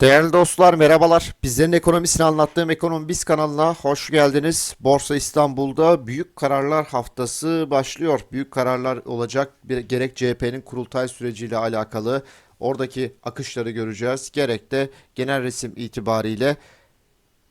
Değerli dostlar merhabalar. Bizlerin ekonomisini anlattığım Ekonomi Biz kanalına hoş geldiniz. Borsa İstanbul'da büyük kararlar haftası başlıyor. Büyük kararlar olacak. Gerek CHP'nin kurultay süreciyle alakalı oradaki akışları göreceğiz. Gerek de genel resim itibariyle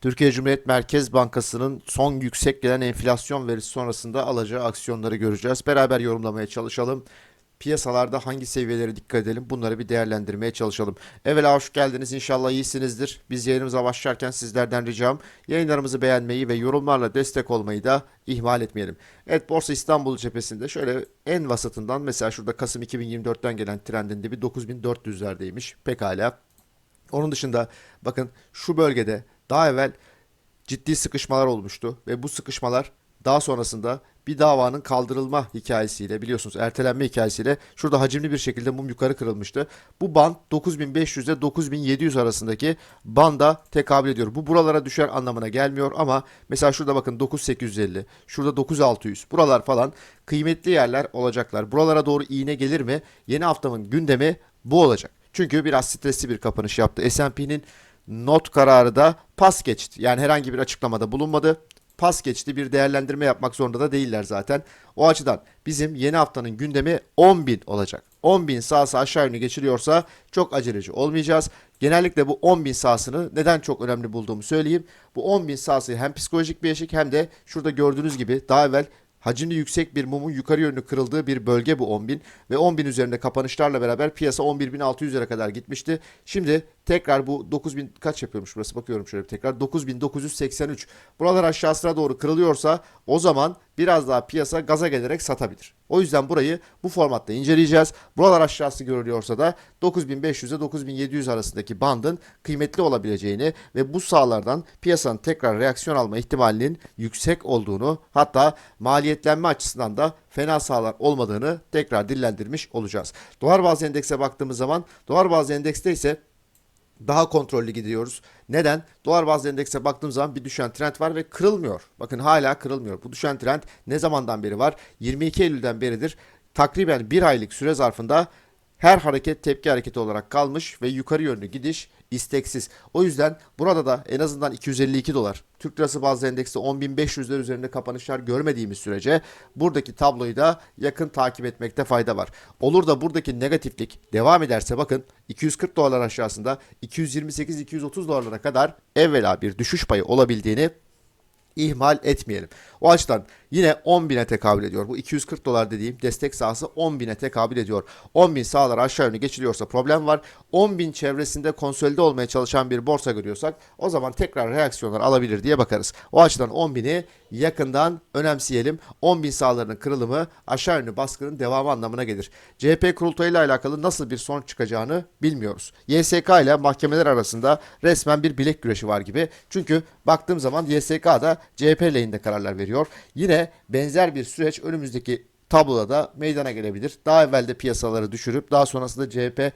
Türkiye Cumhuriyet Merkez Bankası'nın son yüksek gelen enflasyon verisi sonrasında alacağı aksiyonları göreceğiz. Beraber yorumlamaya çalışalım. Piyasalarda hangi seviyelere dikkat edelim bunları bir değerlendirmeye çalışalım. Evvela hoş geldiniz inşallah iyisinizdir. Biz yayınımıza başlarken sizlerden ricam yayınlarımızı beğenmeyi ve yorumlarla destek olmayı da ihmal etmeyelim. Evet Borsa İstanbul cephesinde şöyle en vasatından mesela şurada Kasım 2024'ten gelen trendin dibi 9400'lerdeymiş pekala. Onun dışında bakın şu bölgede daha evvel ciddi sıkışmalar olmuştu ve bu sıkışmalar daha sonrasında bir davanın kaldırılma hikayesiyle biliyorsunuz ertelenme hikayesiyle şurada hacimli bir şekilde mum yukarı kırılmıştı. Bu band 9500 ile 9700 arasındaki banda tekabül ediyor. Bu buralara düşer anlamına gelmiyor ama mesela şurada bakın 9850, şurada 9600. Buralar falan kıymetli yerler olacaklar. Buralara doğru iğne gelir mi? Yeni haftamın gündemi bu olacak. Çünkü biraz stresli bir kapanış yaptı. S&P'nin not kararı da pas geçti. Yani herhangi bir açıklamada bulunmadı. Pas geçti bir değerlendirme yapmak zorunda da değiller zaten. O açıdan bizim yeni haftanın gündemi 10.000 olacak. 10.000 sahası aşağı yönlü geçiriyorsa çok aceleci olmayacağız. Genellikle bu 10.000 sahasını neden çok önemli bulduğumu söyleyeyim. Bu 10.000 sahası hem psikolojik bir eşik hem de şurada gördüğünüz gibi daha evvel hacimli yüksek bir mumun yukarı yönlü kırıldığı bir bölge bu 10.000 ve 10.000 üzerinde kapanışlarla beraber piyasa 11.600'lere kadar gitmişti. Şimdi tekrar bu 9.000 kaç yapıyormuş burası bakıyorum şöyle bir tekrar 9.983 buralar aşağısına doğru kırılıyorsa o zaman biraz daha piyasa gaza gelerek satabilir. O yüzden burayı bu formatta inceleyeceğiz. Buralar aşağısı görülüyorsa da 9500 ile 9700 arasındaki bandın kıymetli olabileceğini ve bu sahalardan piyasanın tekrar reaksiyon alma ihtimalinin yüksek olduğunu hatta maliyetlenme açısından da fena sahalar olmadığını tekrar dillendirmiş olacağız. Dolar bazlı endekse baktığımız zaman dolar bazlı endekste ise daha kontrollü gidiyoruz. Neden? Dolar bazlı endekse baktığım zaman bir düşen trend var ve kırılmıyor. Bakın hala kırılmıyor. Bu düşen trend ne zamandan beri var? 22 Eylül'den beridir. Takriben bir aylık süre zarfında her hareket tepki hareketi olarak kalmış ve yukarı yönlü gidiş isteksiz. O yüzden burada da en azından 252 dolar Türk lirası bazlı endekste 10.500'ler üzerinde kapanışlar görmediğimiz sürece buradaki tabloyu da yakın takip etmekte fayda var. Olur da buradaki negatiflik devam ederse bakın 240 dolar aşağısında 228-230 dolarlara kadar evvela bir düşüş payı olabildiğini ihmal etmeyelim. O açıdan yine 10.000'e tekabül ediyor. Bu 240 dolar dediğim destek sahası 10.000'e tekabül ediyor. 10.000 sağlar aşağı yönlü geçiliyorsa problem var. 10.000 çevresinde konsolide olmaya çalışan bir borsa görüyorsak o zaman tekrar reaksiyonlar alabilir diye bakarız. O açıdan 10.000'i yakından önemseyelim. 10.000 sağlarının kırılımı aşağı yönlü baskının devamı anlamına gelir. CHP kurultayıyla alakalı nasıl bir sonuç çıkacağını bilmiyoruz. YSK ile mahkemeler arasında resmen bir bilek güreşi var gibi. Çünkü baktığım zaman YSK da CHP lehinde kararlar veriyor. Yine benzer bir süreç önümüzdeki tabloda da meydana gelebilir. Daha evvel de piyasaları düşürüp daha sonrasında CHP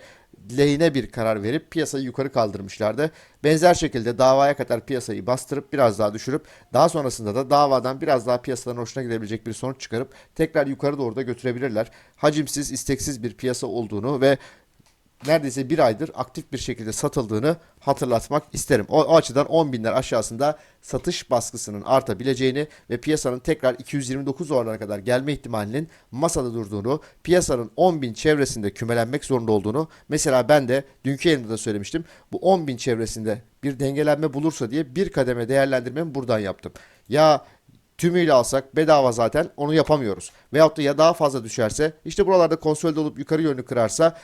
lehine bir karar verip piyasayı yukarı kaldırmışlardı. Benzer şekilde davaya kadar piyasayı bastırıp biraz daha düşürüp daha sonrasında da davadan biraz daha piyasaların hoşuna gidebilecek bir sonuç çıkarıp tekrar yukarı doğru da götürebilirler. Hacimsiz, isteksiz bir piyasa olduğunu ve neredeyse bir aydır aktif bir şekilde satıldığını hatırlatmak isterim. O, o açıdan 10 binler aşağısında satış baskısının artabileceğini ve piyasanın tekrar 229 dolarlara kadar gelme ihtimalinin masada durduğunu, piyasanın 10 bin çevresinde kümelenmek zorunda olduğunu mesela ben de dünkü yayında da söylemiştim. Bu 10 bin çevresinde bir dengelenme bulursa diye bir kademe değerlendirmemi buradan yaptım. Ya tümüyle alsak bedava zaten onu yapamıyoruz. Veyahut da ya daha fazla düşerse işte buralarda konsolide olup yukarı yönlü kırarsa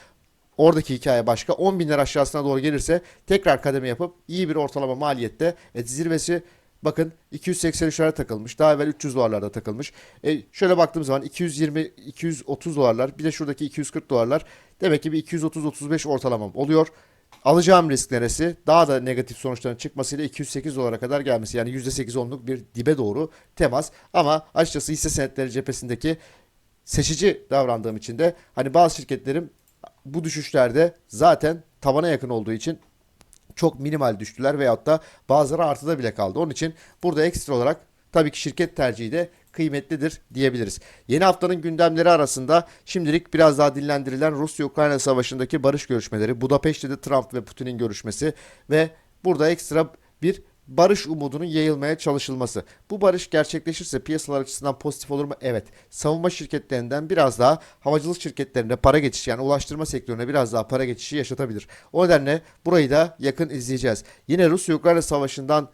Oradaki hikaye başka. 10 binler aşağısına doğru gelirse tekrar kademe yapıp iyi bir ortalama maliyette et zirvesi bakın 283'lere takılmış. Daha evvel 300 dolarlarda takılmış. E, şöyle baktığım zaman 220 230 dolarlar bir de şuradaki 240 dolarlar demek ki bir 230-35 ortalamam oluyor. Alacağım risk neresi? Daha da negatif sonuçların çıkmasıyla 208 dolara kadar gelmesi. Yani %8-10'luk bir dibe doğru temas. Ama açıkçası hisse senetleri cephesindeki seçici davrandığım için de hani bazı şirketlerim bu düşüşlerde zaten tabana yakın olduğu için çok minimal düştüler veyahut da bazıları artıda bile kaldı. Onun için burada ekstra olarak tabii ki şirket tercihi de kıymetlidir diyebiliriz. Yeni haftanın gündemleri arasında şimdilik biraz daha dillendirilen Rusya-Ukrayna savaşındaki barış görüşmeleri, Budapeşte'de Trump ve Putin'in görüşmesi ve burada ekstra bir barış umudunun yayılmaya çalışılması. Bu barış gerçekleşirse piyasalar açısından pozitif olur mu? Evet. Savunma şirketlerinden biraz daha havacılık şirketlerine para geçişi yani ulaştırma sektörüne biraz daha para geçişi yaşatabilir. O nedenle burayı da yakın izleyeceğiz. Yine Rusya-Ukrayna savaşından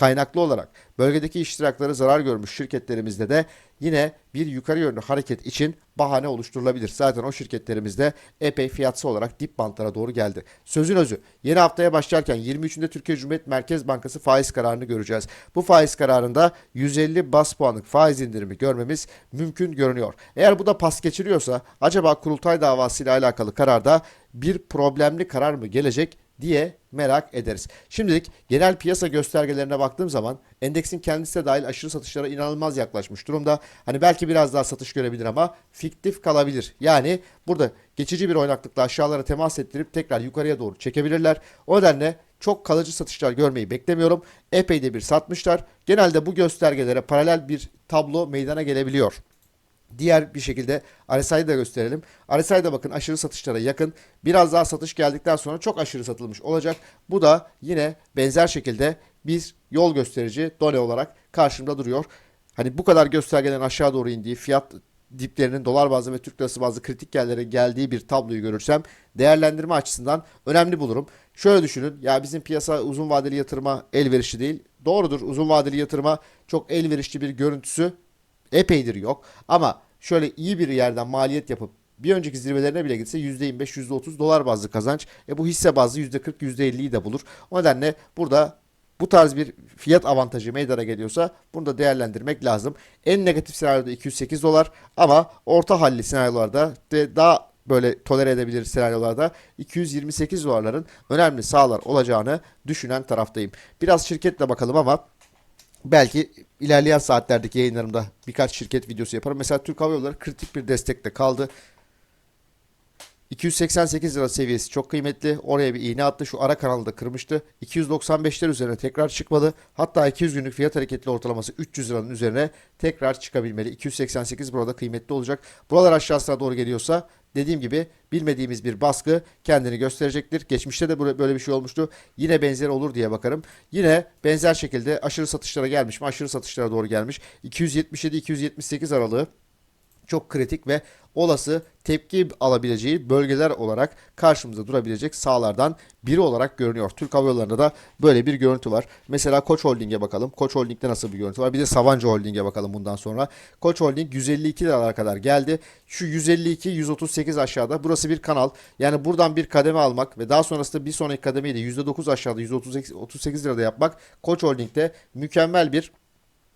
kaynaklı olarak bölgedeki iştirakları zarar görmüş şirketlerimizde de yine bir yukarı yönlü hareket için bahane oluşturulabilir. Zaten o şirketlerimizde epey fiyatsı olarak dip bantlara doğru geldi. Sözün özü yeni haftaya başlarken 23'ünde Türkiye Cumhuriyet Merkez Bankası faiz kararını göreceğiz. Bu faiz kararında 150 bas puanlık faiz indirimi görmemiz mümkün görünüyor. Eğer bu da pas geçiriyorsa acaba kurultay davasıyla alakalı kararda bir problemli karar mı gelecek diye merak ederiz. Şimdilik genel piyasa göstergelerine baktığım zaman endeksin kendisi de dahil aşırı satışlara inanılmaz yaklaşmış durumda. Hani belki biraz daha satış görebilir ama fiktif kalabilir. Yani burada geçici bir oynaklıkla aşağılara temas ettirip tekrar yukarıya doğru çekebilirler. O nedenle çok kalıcı satışlar görmeyi beklemiyorum. Epey de bir satmışlar. Genelde bu göstergelere paralel bir tablo meydana gelebiliyor. Diğer bir şekilde RSI'yi da gösterelim. RSI'da bakın aşırı satışlara yakın. Biraz daha satış geldikten sonra çok aşırı satılmış olacak. Bu da yine benzer şekilde bir yol gösterici done olarak karşımda duruyor. Hani bu kadar göstergelerin aşağı doğru indiği fiyat diplerinin dolar bazlı ve Türk lirası bazlı kritik yerlere geldiği bir tabloyu görürsem değerlendirme açısından önemli bulurum. Şöyle düşünün ya bizim piyasa uzun vadeli yatırıma elverişli değil. Doğrudur uzun vadeli yatırıma çok elverişli bir görüntüsü epeydir yok. Ama şöyle iyi bir yerden maliyet yapıp bir önceki zirvelerine bile gitse %25, %30 dolar bazlı kazanç. E bu hisse bazlı %40, %50'yi de bulur. O nedenle burada bu tarz bir fiyat avantajı meydana geliyorsa bunu da değerlendirmek lazım. En negatif senaryoda 208 dolar ama orta halli senaryolarda de daha böyle tolere edebilir senaryolarda 228 dolarların önemli sağlar olacağını düşünen taraftayım. Biraz şirketle bakalım ama Belki ilerleyen saatlerdeki yayınlarımda birkaç şirket videosu yaparım. Mesela Türk Hava Yolları kritik bir destekte kaldı. 288 lira seviyesi çok kıymetli. Oraya bir iğne attı. Şu ara kanalı da kırmıştı. 295'ler üzerine tekrar çıkmalı. Hatta 200 günlük fiyat hareketli ortalaması 300 liranın üzerine tekrar çıkabilmeli. 288 burada kıymetli olacak. Buralar aşağısına doğru geliyorsa dediğim gibi bilmediğimiz bir baskı kendini gösterecektir. Geçmişte de böyle bir şey olmuştu. Yine benzer olur diye bakarım. Yine benzer şekilde aşırı satışlara gelmiş mi? Aşırı satışlara doğru gelmiş. 277-278 aralığı çok kritik ve olası tepki alabileceği bölgeler olarak karşımıza durabilecek sahalardan biri olarak görünüyor. Türk Hava Yolları'nda da böyle bir görüntü var. Mesela Koç Holding'e bakalım. Koç Holding'de nasıl bir görüntü var? Bir de Sabancı Holding'e bakalım bundan sonra. Koç Holding 152 liralara kadar geldi. Şu 152 138 aşağıda. Burası bir kanal. Yani buradan bir kademe almak ve daha sonrasında bir sonraki kademeyi de %9 aşağıda 138 lirada yapmak Koç Holding'de mükemmel bir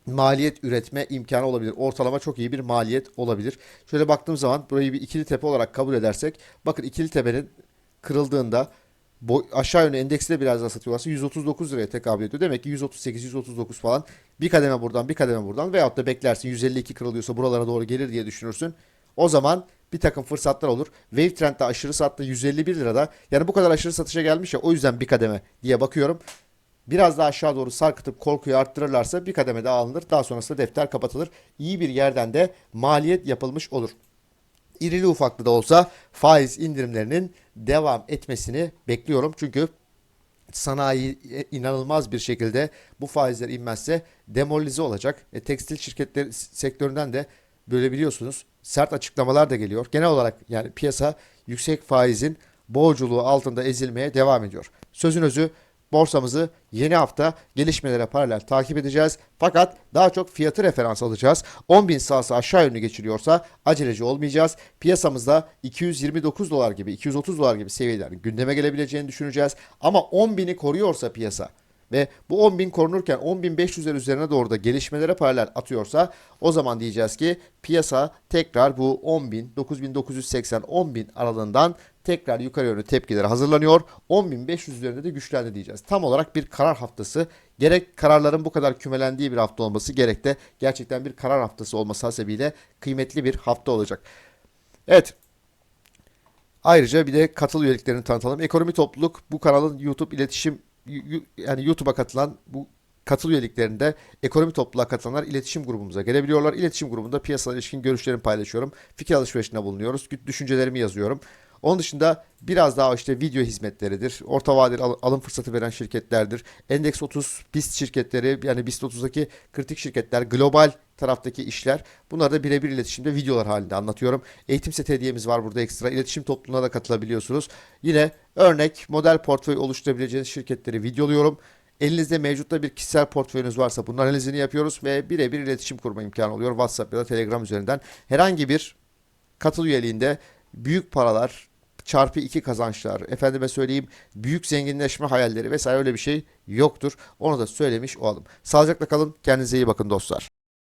maliyet üretme imkanı olabilir. Ortalama çok iyi bir maliyet olabilir. Şöyle baktığım zaman burayı bir ikili tepe olarak kabul edersek bakın ikili tepenin kırıldığında boy, aşağı yönlü endeksi de biraz daha satıyorlarsa 139 liraya tekabül ediyor. Demek ki 138 139 falan bir kademe buradan bir kademe buradan veyahut da beklersin 152 kırılıyorsa buralara doğru gelir diye düşünürsün. O zaman bir takım fırsatlar olur. Wave Trend'de aşırı sattı 151 lirada. Yani bu kadar aşırı satışa gelmiş ya o yüzden bir kademe diye bakıyorum biraz daha aşağı doğru sarkıtıp korkuyu arttırırlarsa bir kademe daha alınır. Daha sonrasında defter kapatılır. İyi bir yerden de maliyet yapılmış olur. İrili ufaklı da olsa faiz indirimlerinin devam etmesini bekliyorum. Çünkü sanayi inanılmaz bir şekilde bu faizler inmezse demoralize olacak. E, tekstil şirketleri sektöründen de böyle biliyorsunuz sert açıklamalar da geliyor. Genel olarak yani piyasa yüksek faizin boğuculuğu altında ezilmeye devam ediyor. Sözün özü borsamızı yeni hafta gelişmelere paralel takip edeceğiz. Fakat daha çok fiyatı referans alacağız. 10.000 sahası aşağı yönlü geçiliyorsa aceleci olmayacağız. Piyasamızda 229 dolar gibi 230 dolar gibi seviyelerin gündeme gelebileceğini düşüneceğiz. Ama 10.000'i koruyorsa piyasa ve bu 10.000 korunurken 10.500'ler üzerine doğru da gelişmelere paralel atıyorsa o zaman diyeceğiz ki piyasa tekrar bu 10.000, 9.980, 10.000 aralığından tekrar yukarı yönlü tepkileri hazırlanıyor. 10.500 üzerinde de güçlendi diyeceğiz. Tam olarak bir karar haftası. Gerek kararların bu kadar kümelendiği bir hafta olması gerek de gerçekten bir karar haftası olması hasebiyle kıymetli bir hafta olacak. Evet Ayrıca bir de katıl üyeliklerini tanıtalım. Ekonomi Topluluk bu kanalın YouTube iletişim yani YouTube'a katılan bu katıl üyeliklerinde ekonomi topluluğa katılanlar iletişim grubumuza gelebiliyorlar. İletişim grubunda piyasalara ilişkin görüşlerimi paylaşıyorum. Fikir alışverişinde bulunuyoruz. Düşüncelerimi yazıyorum. Onun dışında biraz daha işte video hizmetleridir. Orta vadeli al- alım fırsatı veren şirketlerdir. Endeks 30 BIST şirketleri yani BIST 30'daki kritik şirketler, global taraftaki işler. Bunları da birebir iletişimde videolar halinde anlatıyorum. Eğitim set hediyemiz var burada ekstra. İletişim topluluğuna da katılabiliyorsunuz. Yine örnek model portföy oluşturabileceğiniz şirketleri videoluyorum. Elinizde mevcutta bir kişisel portföyünüz varsa bunun analizini yapıyoruz ve birebir iletişim kurma imkanı oluyor. WhatsApp ya da Telegram üzerinden herhangi bir katıl üyeliğinde büyük paralar, çarpı iki kazançlar, efendime söyleyeyim büyük zenginleşme hayalleri vesaire öyle bir şey yoktur. Onu da söylemiş olalım. Sağlıcakla kalın, kendinize iyi bakın dostlar.